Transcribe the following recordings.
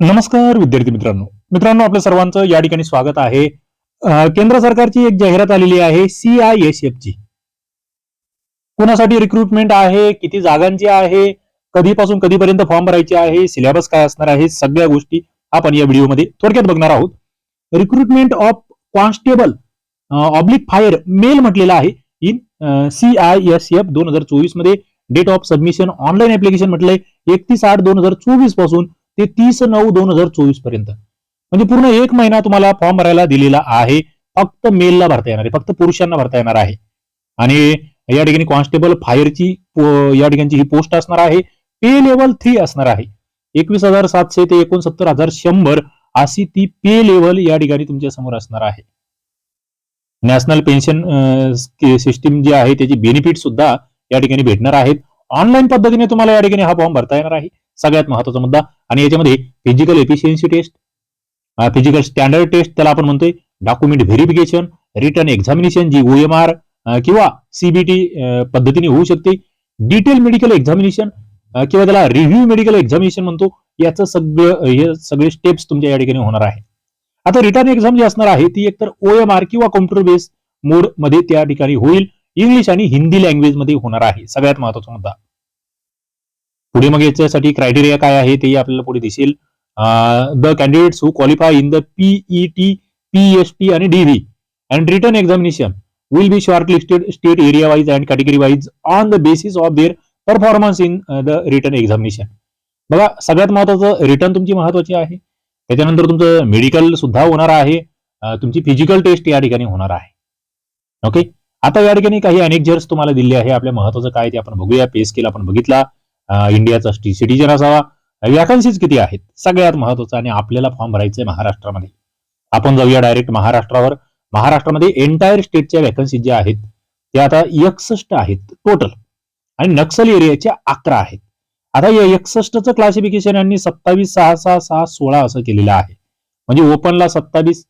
नमस्कार विद्यार्थी मित्रांनो. मित्रांनो आपल्या सर्वांचं या ठिकाणी स्वागत आहे. केंद्र सरकारची एक जाहिरात आलेली आहे सी आय एस एफ ची कोणासाठी रिक्रुटमेंट आहे किती जागांची आहे कधीपासून कधीपर्यंत फॉर्म भरायचे आहे सिलेबस काय असणार आहे सगळ्या गोष्टी आपण या व्हिडिओमध्ये थोडक्यात बघणार आहोत. Recruitment of constable oblique fire male म्हटलेला आहे in C I S F दोन हजार चोवीसमध्ये date of submission online application म्हटलंय एकतीस आठ दोन हजार चोवीसपासून ते तीस नऊ दोन हजार चोवीसपर्यंत. म्हणजे पूर्ण एक महिना तुम्हाला फॉर्म भरायला दिलेला आहे. फक्त मेलला भरता येणार आहे. फक्त पुरुषांना भरता येणार आहे. आणि या ठिकाणी कॉन्स्टेबल फायरची या ठिकाणची ही पोस्ट असणार आहे. पे लेवल थ्री असणार आहे. एकवीस हजार सातशे ते एकोणसत्तर हजार शंभर अशी ती पे लेवल या ठिकाणी तुमच्यासमोर असणार आहे. नॅशनल पेन्शन सिस्टीम जी आहे त्याची बेनिफिट सुद्धा या ठिकाणी भेटणार आहेत. ऑनलाईन पद्धतीने तुम्हाला या ठिकाणी हा फॉर्म भरता येणार आहे. सगळ्यात महत्त्वाचा मुद्दा. आणि याच्यामध्ये physical efficiency test physical standard test त्याला आपण म्हणतोय डॉक्युमेंट व्हेरिफिकेशन रिटर्न एक्झामिनेशन जी ओएमआर किंवा सीबीटी पद्धतीने होऊ शकते. डिटेल मेडिकल एक्झामिनेशन किंवा त्याला रिव्ह्यू मेडिकल एक्झामिनेशन म्हणतो. याचं सगळं हे सगळे स्टेप्स तुमच्या या ठिकाणी होणार आहे. आता रिटर्न एक्झाम जी असणार आहे ती एकतर ओएमआर किंवा कॉम्प्युटर बेस मोडमध्ये त्या ठिकाणी होईल. इंग्लिश आणि हिंदी लँग्वेजमध्ये होणार आहे. सगळ्यात महत्त्वाचा मुद्दा. पुढे मग याच्यासाठी क्रायटेरिया काय आहे तेही आपल्याला पुढे दिसेल. The candidates who qualify in the PET PST आणि DV and written examination will be short listed state area wise and category wise on the basis of their performance in the written examination बघा सगळ्यात महत्वाचं return तुमची महत्वाची आहे. त्याच्यानंतर तुमचं medical सुद्धा होणार आहे. तुमची फिजिकल टेस्ट या ठिकाणी होणार आहे. ओके आता या ठिकाणी काही अनेक जर्स तुम्हाला दिले आहे. आपल्या महत्वाचं काय ते आपण बघूया. पे स्केल आपण बघितला. इंडियाचा सिटीजन असावा. वॅकन्सीज किती आहेत? सगळ्यात महत्वाचं आणि आपल्याला फॉर्म भरायचंय महाराष्ट्रामध्ये. आपण जाऊया डायरेक्ट महाराष्ट्रावर. महाराष्ट्रामध्ये एंटायर स्टेटच्या वॅकन्सी ज्या आहेत त्या आता एकसष्ट आहेत टोटल आणि नक्सल एरियाच्या अकरा आहेत. आता या एकसष्टचं क्लासिफिकेशन यांनी सत्तावीस सहा सहा सहा सोळा असं केलेलं आहे. म्हणजे ओपनला सत्तावीस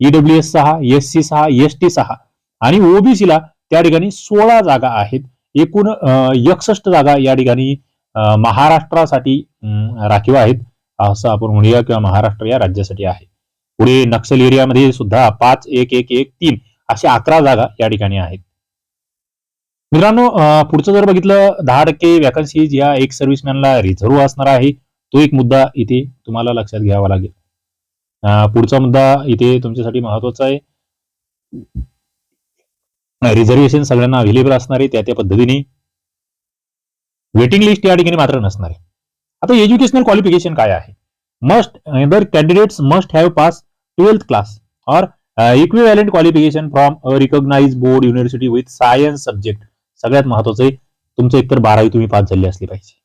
ईडब्ल्यू एस सहा एस सी सहा एस टी सहा. आणि ओबीसीला त्या ठिकाणी सोळा जागा आहेत. एकूण एकसष्ट जागा या ठिकाणी महाराष्ट्रासाठी राखीव आहेत असं आपण म्हणूया किंवा महाराष्ट्र या राज्यासाठी आहे. पुढे नक्षल एरियामध्ये सुद्धा पाच एक एक एक तीन अशा अकरा जागा या ठिकाणी आहेत. मित्रांनो पुढचं जर बघितलं दहा टक्के वॅकन्सीज या एक सर्व्हिसमॅनला रिझर्व असणार आहे तो एक मुद्दा इथे तुम्हाला लक्षात घ्यावा लागेल. पुढचा मुद्दा इथे तुमच्यासाठी महत्त्वाचा आहे. रिझर्वेशन सगळ्यांना अवेलेबल असणार आहे त्या त्या पद्धतीने. वेटिंग लिस्ट या ठिकाणी मात्र नसणार आहे. आता एज्युकेशनल क्वालिफिकेशन काय आहे? Must the candidates must have pass twelfth class or equivalent qualification from a recognise board university with science subject सगळ्यात महत्वाचं आहे तुमचं एकतर बारावी तुम्ही पास झाले असले पाहिजे.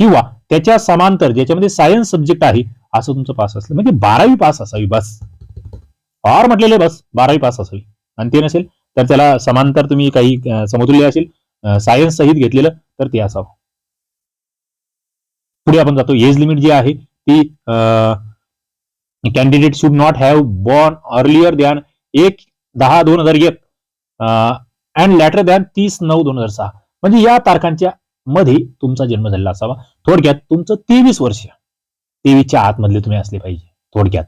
किंवा त्याच्या समांतर ज्याच्यामध्ये सायन्स सब्जेक्ट आहे असं तुमचं पास असलं. म्हणजे बारावी पास असावी बस. फार म्हटलेले बस बारावी पास असावी. आणि ते नसेल तर त्याला समांतर तुम्ही काही समतुल्य असेल. सायन्स सहित घेतलेलं तर ते असावं. पुढे आपण जातो. एज लिमिट जी आहे ती candidate should not have born earlier than एक दहा दोन हजार एक अँड लॅटर दॅन तीस नऊ दोन हजार सहा. म्हणजे या तारखांच्या मध्ये तुमचा जन्म झालेला असावा. थोडक्यात तुमचं तेवीस वर्ष. तेवीसच्या आतमधले तुम्ही असले पाहिजे. थोडक्यात.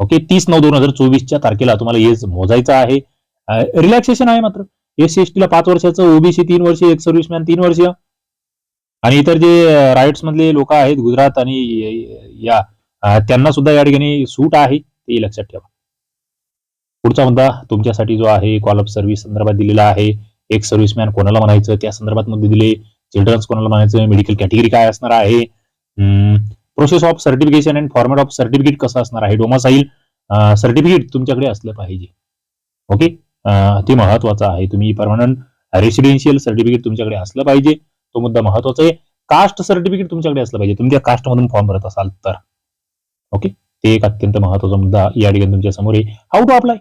ओके? तीस नऊ दोन हजार चोवीसच्या तारखेला तुम्हाला एज मोजायचं आहे. रिलॅक्सेशन आहे मात्र. एस सी एस टीला पाच वर्षाचं ओबीसी तीन वर्ष एक सर्व्हिसमॅन तीन वर्ष. आणि इतर जे राईट्स मधले लोक आहेत गुजरात आणि या त्यांना सुद्धा या ठिकाणी सूट आहे ते लक्षात ठेवा. पुढचा मुद्दा तुमच्यासाठी जो आहे कॉल ऑफ सर्व्हिस संदर्भात दिलेला आहे. एक सर्व्हिसमॅन कोणाला म्हणायचं त्या संदर्भात मध्ये दिले. चिल्ड्रन्स कोणाला म्हणायचं मेडिकल कॅटेगरी काय असणार आहे? Process of certification and format of certificate कसं असणार आहे? डोमासाईल सर्टिफिकेट तुमच्याकडे असलं पाहिजे. ओके? ते महत्वाचं आहे. तुम्ही परमनंट रेसिडेन्शियल सर्टिफिकेट तुमच्याकडे असलं पाहिजे. तो मुद्दा महत्त्वाचा आहे. कास्ट सर्टिफिकेट तुमच्याकडे असलं पाहिजे. तुम्ही त्या कास्ट मधून फॉर्म भरत असाल तर. ओके ते एक अत्यंत महत्त्वाचा मुद्दा या ठिकाणी तुमच्यासमोर आहे. How to apply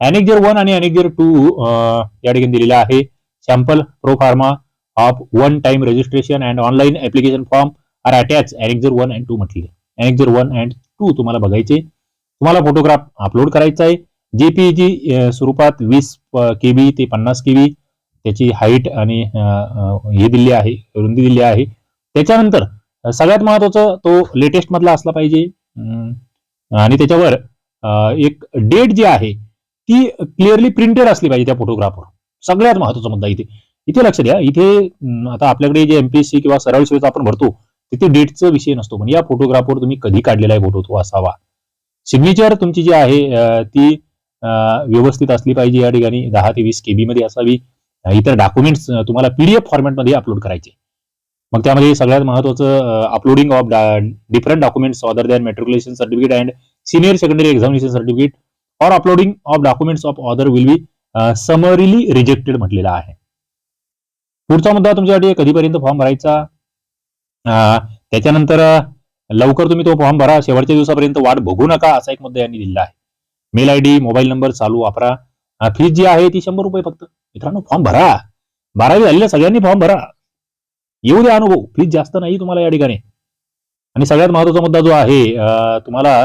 annexure one आणि अनेक्झर टू या ठिकाणी दिलेला आहे. Sample pro forma of one time registration and online application form are attach annexure one and two म्हटले. अनेक्झर वन अँड टू तुम्हाला बघायचे. तुम्हाला फोटोग्राफ अपलोड करायचा आहे. जेपीजी स्वरूपात वीस के बी ते पन्नास के बी त्याची हाईट आणि हे दिली आहे रुंदी दिली आहे. त्याच्यानंतर सगळ्यात महत्वाचं तो लेटेस्ट मधला असला पाहिजे. आणि त्याच्यावर एक डेट जी आहे ती क्लिअरली प्रिंटेड असली पाहिजे त्या फोटोग्राफवर सगळ्यात महत्त्वाचा मुद्दा इथे. इथे लक्ष द्या इथे आता आपल्याकडे जे एमपीएससी किंवा सरळ सेवेचा आपण भरतो तिथे डेटचा विषय नसतो. पण या फोटोग्राफवर तुम्ही कधी काढलेला आहे फोटो तो असावा. सिग्नेचर तुमची जी आहे ती व्यवस्थित असली पाहिजे या ठिकाणी. दहा ते वीस केबी मध्ये असावी. इतर डॉक्युमेंट्स तुम्हाला पीडीएफ फॉर्मॅटमध्ये अपलोड करायचे. मग त्यामध्ये सगळ्यात महत्वाचं uploading of different documents other than matriculation certificate and senior secondary examination certificate or uploading of documents of other will be summarily rejected म्हटलेला आहे. पुढचा मुद्दा तुमच्यासाठी कधीपर्यंत फॉर्म भरायचा? त्याच्यानंतर लवकर तुम्ही तो फॉर्म भरा. शेवटच्या दिवसापर्यंत वाट बघू नका असा एक मुद्दा यांनी दिलेला आहे. Mail I D mobile number चालू वापरा. फीज जी आहे ती शंभर रुपये फक्त. मित्रांनो फॉर्म भरा. बारावी झालेल्या सगळ्यांनी फॉर्म भरा. येऊ द्या अनुभव. फीज जास्त नाही तुम्हाला या ठिकाणी. आणि सगळ्यात महत्त्वाचा मुद्दा जो आहे तुम्हाला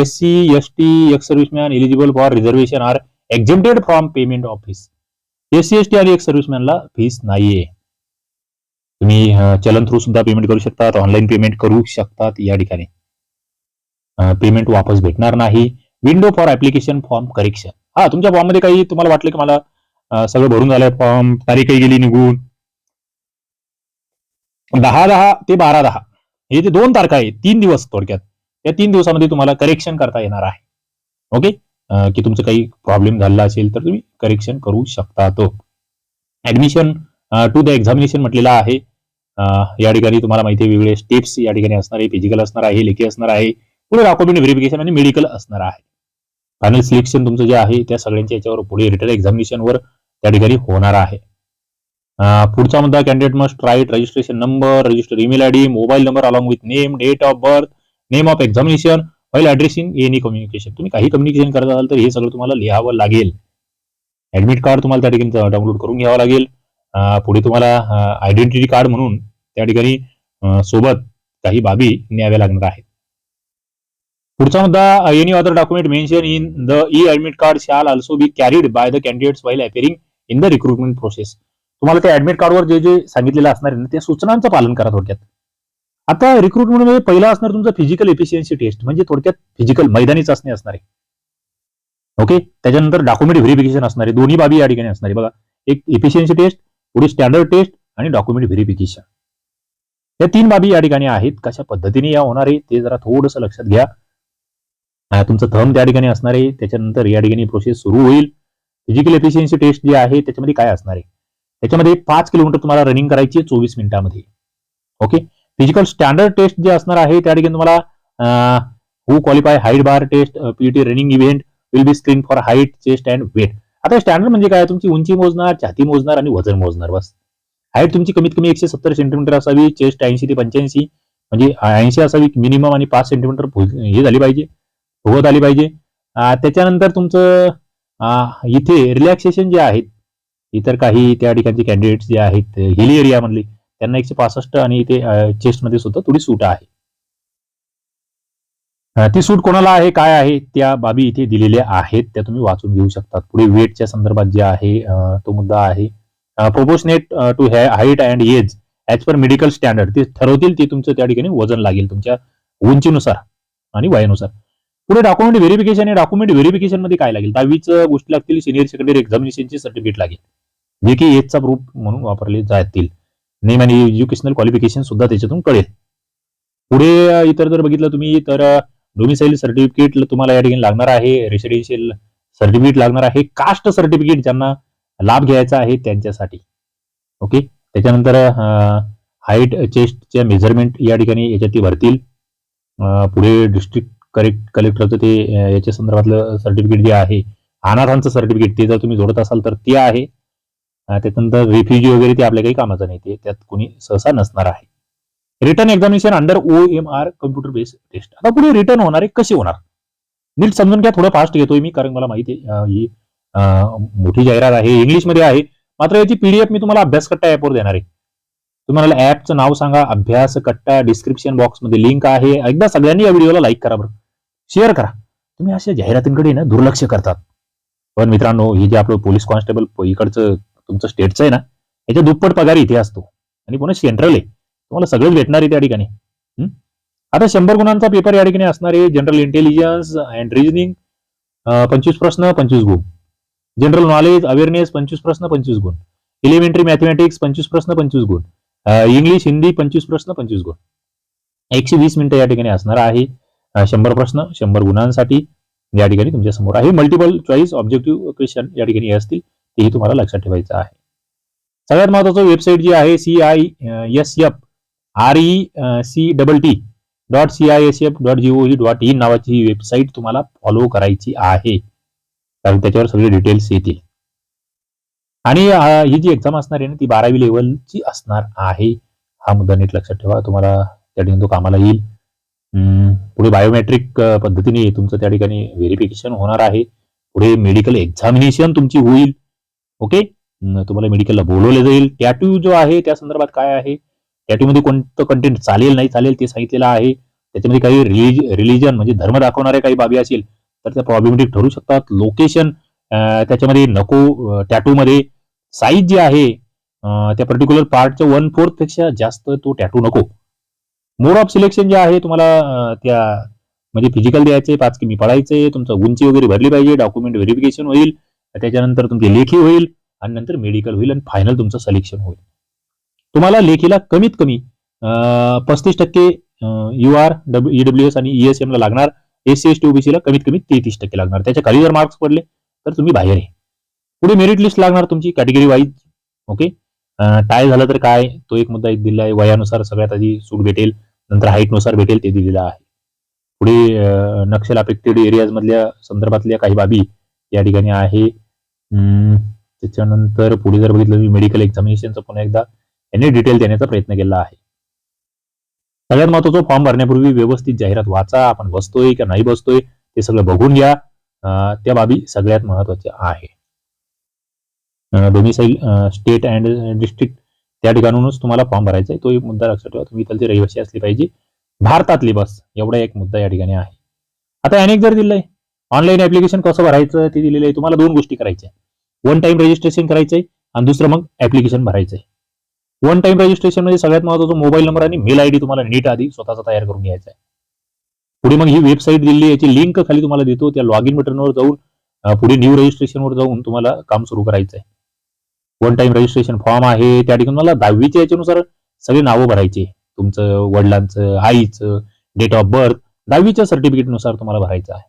S C S T ex serviceman eligible for reservation are exempted from payment of fees S C S T आणि एक्स सर्व्हिसमॅनला फीस नाहीये. तुम्ही चलन थ्रू सुद्धा पेमेंट करू शकतात. ऑनलाईन पेमेंट करू शकतात या ठिकाणी. पेमेंट वापस भेटणार नाही. Window for application form correction हा तुमच्या फॉर्ममध्ये काही तुम्हाला वाटलं की मला सगळं भरून झालंय फॉर्म तारीखही गेली निघून. दहा दहा ते बारा दहा. हे जे दोन तारखा आहे तीन दिवस थोडक्यात त्या तीन दिवसामध्ये तुम्हाला करेक्शन करता येणार आहे. ओके की तुमचं काही प्रॉब्लेम झाला असेल तर तुम्ही करेक्शन करू शकता तो. ऍडमिशन टू द एक्झामिनेशन म्हटलेलं आहे. या ठिकाणी तुम्हाला माहिती आहे वेगवेगळे स्टेप्स या ठिकाणी असणार आहे फिजिकल असणार आहे लेखी असणार आहे. पुढे डॉक्युमेंट व्हेरिफिकेशन आणि मेडिकल असणार आहे. फायनल सिलेक्शन तुमचं जे आहे त्या सगळ्यांच्या याच्यावर पुढे रिटर्न एक्झामिनेशनवर त्या ठिकाणी होणार आहे. पुढचा मुद्दा candidate must write registration number register email I D mobile number along with name date of birth name of examination while addressing any communication तुम्ही काही कम्युनिकेशन करत असाल तर हे सगळं तुम्हाला लिहावं लागेल. ऍडमिट कार्ड तुम्हाला त्या ठिकाणी डाउनलोड करून घ्यावं लागेल. पुढे तुम्हाला आयडेंटिटी कार्ड म्हणून त्या ठिकाणी सोबत काही बाबी न्याव्या लागणार आहेत. पुढचा मुद्दा any other document mention in the e admit card shall also be carried by the candidates while appearing in the recruitment process तुम्हाला त्या ऍडमिट कार्डवर जे जे सांगितलेलं असणार आहे ना त्या सूचनांचं पालन करा थोडक्यात. आता रिक्रुटमेंटमध्ये पहिला असणार तुमचं फिजिकल एफिशियन्सी टेस्ट म्हणजे थोडक्यात फिजिकल मैदानी चाचणी असणार आहे. ओके त्याच्यानंतर डॉक्युमेंट व्हेरिफिकेशन असणार आहे. दोन्ही बाबी या ठिकाणी असणार आहे. बघा एक एफिशियन्सी टेस्ट पुढे स्टँडर्ड टेस्ट आणि डॉक्युमेंट व्हेरिफिकेशन या तीन बाबी या ठिकाणी आहेत. कशा पद्धतीने या होणार आहे ते जरा थोडंसं लक्षात घ्या. तुमचं थर्म त्या ठिकाणी असणार आहे त्याच्यानंतर या ठिकाणी प्रोसेस सुरू होईल. फिजिकल एफिशियन्सी टेस्ट जी आहे त्याच्यामध्ये काय असणार आहे? त्याच्यामध्ये पाच किलोमीटर तुम्हाला रनिंग करायची आहे चोवीस मिनिटामध्ये. ओके फिजिकल स्टँडर्ड टेस्ट जे असणार आहे त्या ठिकाणी तुम्हाला who qualify height bar test PT running event will be screen for height chest and weight आता स्टँडर्ड म्हणजे काय? तुमची उंची मोजणार छाती मोजणार आणि वजन मोजणार बस. हाईट तुमची कमीत कमी एकशे सत्तर सेंटीमीटर असावी चेस्ट ऐंशी ते पंच्याऐंशी. म्हणजे ऐंशी असावी मिनिमम आणि पाच सेंटीमीटर हे झाली पाहिजे. होत आली पाहिजे. त्याच्यानंतर तुमचं इथे रिलॅक्सेशन जे आहेत इतर काही त्या ठिकाणचे कॅन्डिडेट्स जे आहेत हिली एरियामधले त्यांना एकशे पासष्ट आणि इथे चेस्टमध्ये सुद्धा थोडी सूट आहे. ती सूट कोणाला आहे काय आहे त्या बाबी इथे दिलेल्या आहेत त्या तुम्ही वाचून घेऊ शकतात. पुढे वेटच्या संदर्भात जे आहे तो मुद्दा आहे. Proportionate to height and age as per medical standard ते ठरवतील ते तुमचं त्या ठिकाणी वजन लागेल तुमच्या उंचीनुसार आणि वयानुसार. पुढे डॉक्युमेंट व्हेरिफिकेशन आणि डॉक्युमेंट व्हेरिफिकेशनमध्ये काय लागेल? दहावीच गोष्टी लागतील सिनियर सेकंडरी एक्झामिनेशनची सर्टिफिकेट लागेल. जे की एजचा प्रूफ म्हणून वापरले जातील. नेम आणि एज्युकेशनल क्वालिफिकेशन सुद्धा त्याच्यातून कळेल. पुढे इतर जर बघितलं तुम्ही तर डोमिसाईल सर्टिफिकेट तुम्हाला या ठिकाणी लागणार आहे. रेसिडेन्शियल सर्टिफिकेट लागणार आहे. कास्ट सर्टिफिकेट ज्यांना लाभ घ्यायचा आहे त्यांच्यासाठी. ओके त्याच्यानंतर हाईट चेस्टच्या मेजरमेंट या ठिकाणी याच्यात भरतील. पुढे डिस्ट्रिक्ट करेक्ट कलेक्टरचं ते याच्या संदर्भातलं सर्टिफिकेट जे आहे अनाथांचं सर्टिफिकेट ते जर तुम्ही जोडत असाल तर ते आहे. अ, त्याच्यानंतर रिफ्युजी वगैरे ते आपल्या काही कामाचं नाही ते त्यात कोणी सहसा नसणार आहे. Written examination under O M R computer based test आता पुढे रिटर्न होणारे कसे होणार? नीट समजून घ्या थोडं फास्ट घेतोय मी कारण मला माहिती आहे ही मोठी जाहिरात आहे इंग्लिशमध्ये आहे. मात्र याची पीडीएफ मी तुम्हाला अभ्यास कट्टा ऍपवर देणार आहे. तुम्हाला ऍपचं नाव सांगा अभ्यास कट्टा डिस्क्रिप्शन बॉक्समध्ये लिंक आहे. एकदा सगळ्यांनी या व्हिडिओला लाईक करा बरं. शेअर करा. तुम्ही अशा जाहिरातींकडे ना दुर्लक्ष करतात. पण मित्रांनो हे जे आपलं पोलीस कॉन्स्टेबल इकडचं तुमचं स्टेटचं आहे ना याच्या दुप्पट पगार इथे असतो. आणि पुन्हा सेंट्रल आहे. तुम्हाला सगळंच भेटणार आहे त्या ठिकाणी. आता शंभर गुणांचा पेपर या ठिकाणी असणार आहे. जनरल इंटेलिजन्स अँड रिजनिंग पंचवीस प्रश्न पंचवीस गुण. जनरल नॉलेज अवेअरनेस पंचवीस प्रश्न पंचवीस गुण. एलिमेंटरी मॅथमॅटिक्स पंचवीस प्रश्न पंचवीस गुण. इंग्लिश हिंदी पंचवीस प्रश्न पंचवीस गुण. एकशे वीस मिनिटं या ठिकाणी असणार आहे. शंभर प्रश्न शंभर गुणांसाठी या ठिकाणी तुमच्यासमोर आहे. मल्टिपल चॉईस ऑब्जेक्टिव्ह क्वेश्चन या ठिकाणी असतील तेही तुम्हाला लक्षात ठेवायचं आहे. सगळ्यात महत्वाचं वेबसाईट जी आहे C I S F R E C double T dot C I S F dot GO dot in नावाची ही वेबसाईट तुम्हाला फॉलो करायची आहे. कारण त्याच्यावर सगळे डिटेल्स येतील. आणि ही जी एक्झाम असणार आहे ना ती बारावी लेवलची असणार आहे. हा मुद्दा नीट लक्षात ठेवा. तुम्हाला त्या ठिकाणी तो कामाला येईल. पुढे बायोमेट्रिक पद्धतीने तुमचं त्या ठिकाणी व्हेरिफिकेशन होणार आहे. पुढे मेडिकल एक्झामिनेशन तुमची होईल. ओके तुम्हाला मेडिकलला बोलवलं जाईल. टॅटू जो आहे त्या संदर्भात काय आहे? टॅटूमध्ये कोणतं कंटेंट चालेल नाही चालेल ते सांगितलेलं आहे. त्याच्यामध्ये काही रिलिज रिलिजन म्हणजे धर्म दाखवणाऱ्या काही बाबी असेल तर त्या प्रॉब्लेमेटिक ठरू शकतात. लोकेशन त्याच्यामध्ये नको टॅटूमध्ये साईज जे आहे त्या पर्टिक्युलर पार्टच्या वन फोर्थपेक्षा जास्त तो टॅटू नको. मोड ऑफ सिलेक्शन जे आहे तुम्हाला त्या म्हणजे फिजिकल द्यायचे पाच किमी पळायचे तुमचं उंची वगैरे भरली पाहिजे डॉक्युमेंट व्हेरिफिकेशन होईल त्याच्यानंतर तुमची लेखी होईल आणि नंतर मेडिकल होईल आणि फायनल तुमचं सिलेक्शन होईल. तुम्हाला लेखीला कमीत कमी पस्तीस टक्के U R W EW S आणि ईएसएम ला लागणार एस सी एस टी ओबीसीला कमीत कमी तेहतीस टक्के लागणार. त्याच्याखाली जर मार्क्स पडले तर तुम्ही बाहेर आहे पुढे मेरिट लिस्ट लागणार तुमची कॅटेगरी वाईज ओके टाय झालं तर काय? तो एक मुद्दा एक दिला आहे वयानुसार सगळ्यात आधी सूट भेटेल. नंतर हाईटनुसार भेटेल ते दिलेलं आहे. पुढे नक्षल अफेक्टेड एरियाज मधल्या संदर्भातल्या काही बाबी या ठिकाणी आहे. त्याच्यानंतर पुढे जर बघितलं मी मेडिकल एक्झामिनेशनचं पुन्हा एकदा यांनी डिटेल देण्याचा प्रयत्न केला आहे. सगळ्यात महत्वाचं फॉर्म भरण्यापूर्वी व्यवस्थित जाहिरात वाचा आपण बसतोय का नाही बसतोय ते सगळं बघून घ्या. त्या बाबी सगळ्यात महत्त्वाच्या आहे. दोन्ही डोमिसाईल स्टेट अँड डिस्ट्रिक्ट त्या ठिकाणूनच तुम्हाला फॉर्म भरायचा आहे. तो एक मुद्दा लक्षात ठेवा. तुम्ही इथलचे रहिवासी असले पाहिजे. भारतातली बस एवढा एक मुद्दा या ठिकाणी आहे. आता अनेक जर दिलंय. ऑनलाईन ऍप्लिकेशन कसं भरायचं ते दिलेलं आहे. तुम्हाला दोन गोष्टी करायच्या वन टाइम रजिस्ट्रेशन करायचंय आणि दुसरं मग ऍप्लिकेशन भरायचंय. वन टाइम रजिस्ट्रेशनमध्ये सगळ्यात महत्त्वाचा मोबाईल नंबर आणि मेल आयडी तुम्हाला नीट आधी स्वतःचा तयार करून घ्यायचा आहे. पुढे मग ही वेबसाईट दिली याची लिंक खाली तुम्हाला देतो. त्या लॉग इन बटनवर जाऊन पुढे न्यू रजिस्ट्रेशनवर जाऊन तुम्हाला काम सुरू करायचं आहे. वन टाइम रजिस्ट्रेशन फॉर्म आहे त्या ठिकाणी मला दहावीच्या याच्यानुसार सगळे नावं भरायचे. तुमचं वडिलांचं आईचं डेट ऑफ बर्थ दहावीच्या सर्टिफिकेटनुसार तुम्हाला भरायचं आहे.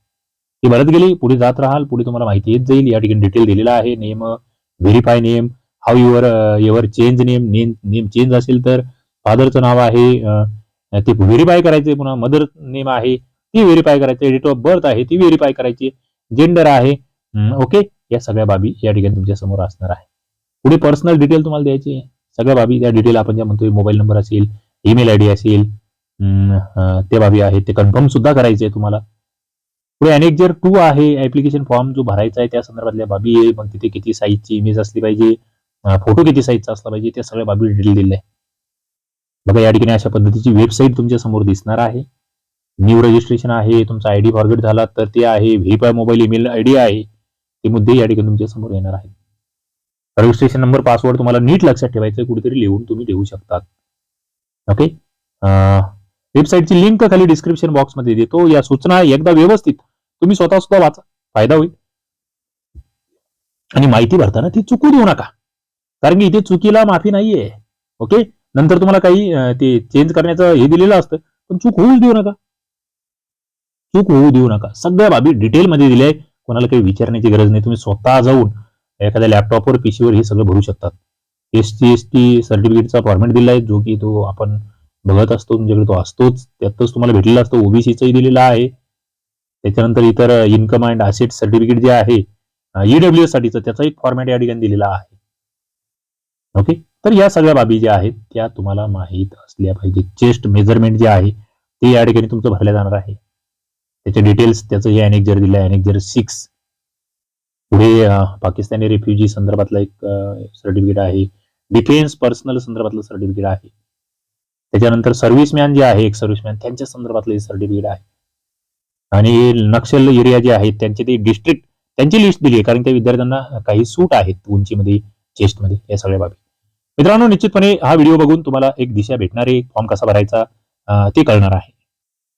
ती भरत गेली पुढे जात राहाल पुढे तुम्हाला माहिती येत जाईल. या ठिकाणी डिटेल दिलेला आहे name verify name how your your change name name name change असेल तर फादरचं नाव आहे ते व्हेरीफाय करायचे पुन्हा मदर नेम आहे ती व्हेरीफाय करायची डेट ऑफ बर्थ आहे ती व्हेरीफाय करायची जेंडर आहे. ओके या सगळ्या बाबी या ठिकाणी तुमच्यासमोर असणार आहे. पुढे पर्सनल डिटेल तुम्हाला द्यायची सगळ्या बाबी त्या डिटेल आपण ज्या म्हणतोय मोबाईल नंबर असेल ईमेल आय डी असेल त्या ते बाबी आहेत ते कन्फर्म सुद्धा करायचे आहे तुम्हाला. पुढे अनेक जर टू आहे ऍप्लिकेशन फॉर्म जो भरायचा आहे त्या संदर्भातल्या बाबी आहे मग तिथे किती साईजची इमेज असली पाहिजे फोटो किती साईजचा असला पाहिजे त्या सगळ्या बाबी डिटेल दिल्या आहे बघा या ठिकाणी अशा पद्धतीची वेबसाईट तुमच्यासमोर दिसणार आहे. न्यू रजिस्ट्रेशन आहे तुमचा आयडी फॉरगेट झाला तर ते आहे व्हेरीफाय मोबाईल ईमेल आयडी आहे. ते मुद्दे या ठिकाणी तुमच्यासमोर येणार आहेत. रजिस्ट्रेशन नंबर पासवर्ड तुम्हाला नीट लक्षात ठेवायचं कुठेतरी लिहून तुम्ही देऊ शकतात. ओके वेबसाईटची लिंक खाली डिस्क्रिप्शन बॉक्समध्ये देतो. या सूचना एकदा व्यवस्थित तुम्ही स्वतः सुद्धा वाचा. फायदा होईल. आणि माहिती भरताना ती चुकू देऊ नका. कारण की इथे चुकीला माफी नाहीये. ओके नंतर तुम्हाला काही ते चेंज करण्याचं हे दिलेलं असतं पण चूक होऊच देऊ नका. चूक होऊ देऊ नका. सगळ्या बाबी डिटेलमध्ये दिल्या कोणाला काही विचारण्याची गरज नाही. तुम्ही स्वतः जाऊन एखाद्या लॅपटॉपवर पीसीवर हे सगळं भरू शकतात. एस टी एस टी सर्टिफिकेटचा फॉर्मॅट दिला आहे जो की तो आपण बघत असतो तुमच्याकडे तो असतोच. त्यातच तुम्हाला भेटलेला असतो ओबीसीचाही दिलेला आहे. त्याच्यानंतर इतर इन्कम अँड असेट सर्टिफिकेट जे आहे ईडब्ल्यू एस साठीचं त्याचा एक फॉर्मॅट या ठिकाणी दिलेला आहे. ओके तर या सगळ्या बाबी ज्या आहेत त्या तुम्हाला माहीत असल्या पाहिजे चेस्ट मेजरमेंट जे आहे ते या ठिकाणी तुमचं भरल्या जाणार आहे. त्याचे डिटेल्स त्याचं हे अनेक जर दिलं आहे अनेक जर सिक्स पुढे पाकिस्तानी रेफ्युजी संदर्भातला एक सर्टिफिकेट आहे. डिफेन्स पर्सनल संदर्भातलं सर्टिफिकेट आहे. त्याच्यानंतर सर्व्हिसमॅन जे आहे एक सर्व्हिसमॅन त्यांच्या संदर्भातलं सर्टिफिकेट आहे. आणि नक्षल एरिया जे आहेत त्यांचे ते डिस्ट्रिक्ट त्यांची लिस्ट दिली आहे कारण त्या विद्यार्थ्यांना काही सूट आहेत उंचीमध्ये चेस्टमध्ये या सगळ्या बाबी. मित्रांनो निश्चितपणे हा व्हिडिओ बघून तुम्हाला एक दिशा भेटणार आहे फॉर्म कसा भरायचा ते कळणार आहे.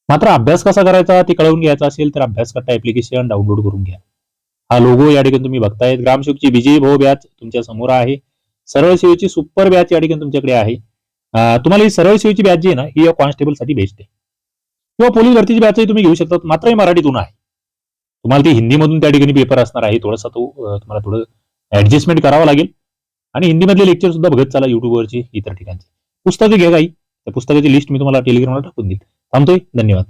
मात्र अभ्यास कसा करायचा ते कळवून घ्यायचा असेल तर अभ्यास करता ऍप्लिकेशन डाउनलोड करून घ्या. हा लोगो या ठिकाणी तुम्ही बघतायत. ग्रामसेवकची विजयी भाऊ बॅच तुमच्यासमोर आहे. सरळ सेवेची सुपर बॅच या ठिकाणी तुमच्याकडे आहे. तुम्हाला ही सरळ सेवेची बॅच जी आहे ना ही या कॉन्स्टेबलसाठी बेस्ट आहे. किंवा पोलीस भरतीची बॅचही तुम्ही घेऊ शकता मात्र ही मराठीतून आहे. तुम्हाला ती हिंदीमधून त्या ठिकाणी पेपर असणार आहे. थोडासा तो तुम्हाला थोडं ऍडजस्टमेंट करावा लागेल. आणि हिंदीमधले लेक्चर सुद्धा बघत चला युट्यूबवरची इतर ठिकाणची. पुस्तकं घ्या काही. त्या पुस्तकाची लिस्ट मी तुम्हाला टेलिग्रामला टाकून देईल थांबतोय. धन्यवाद.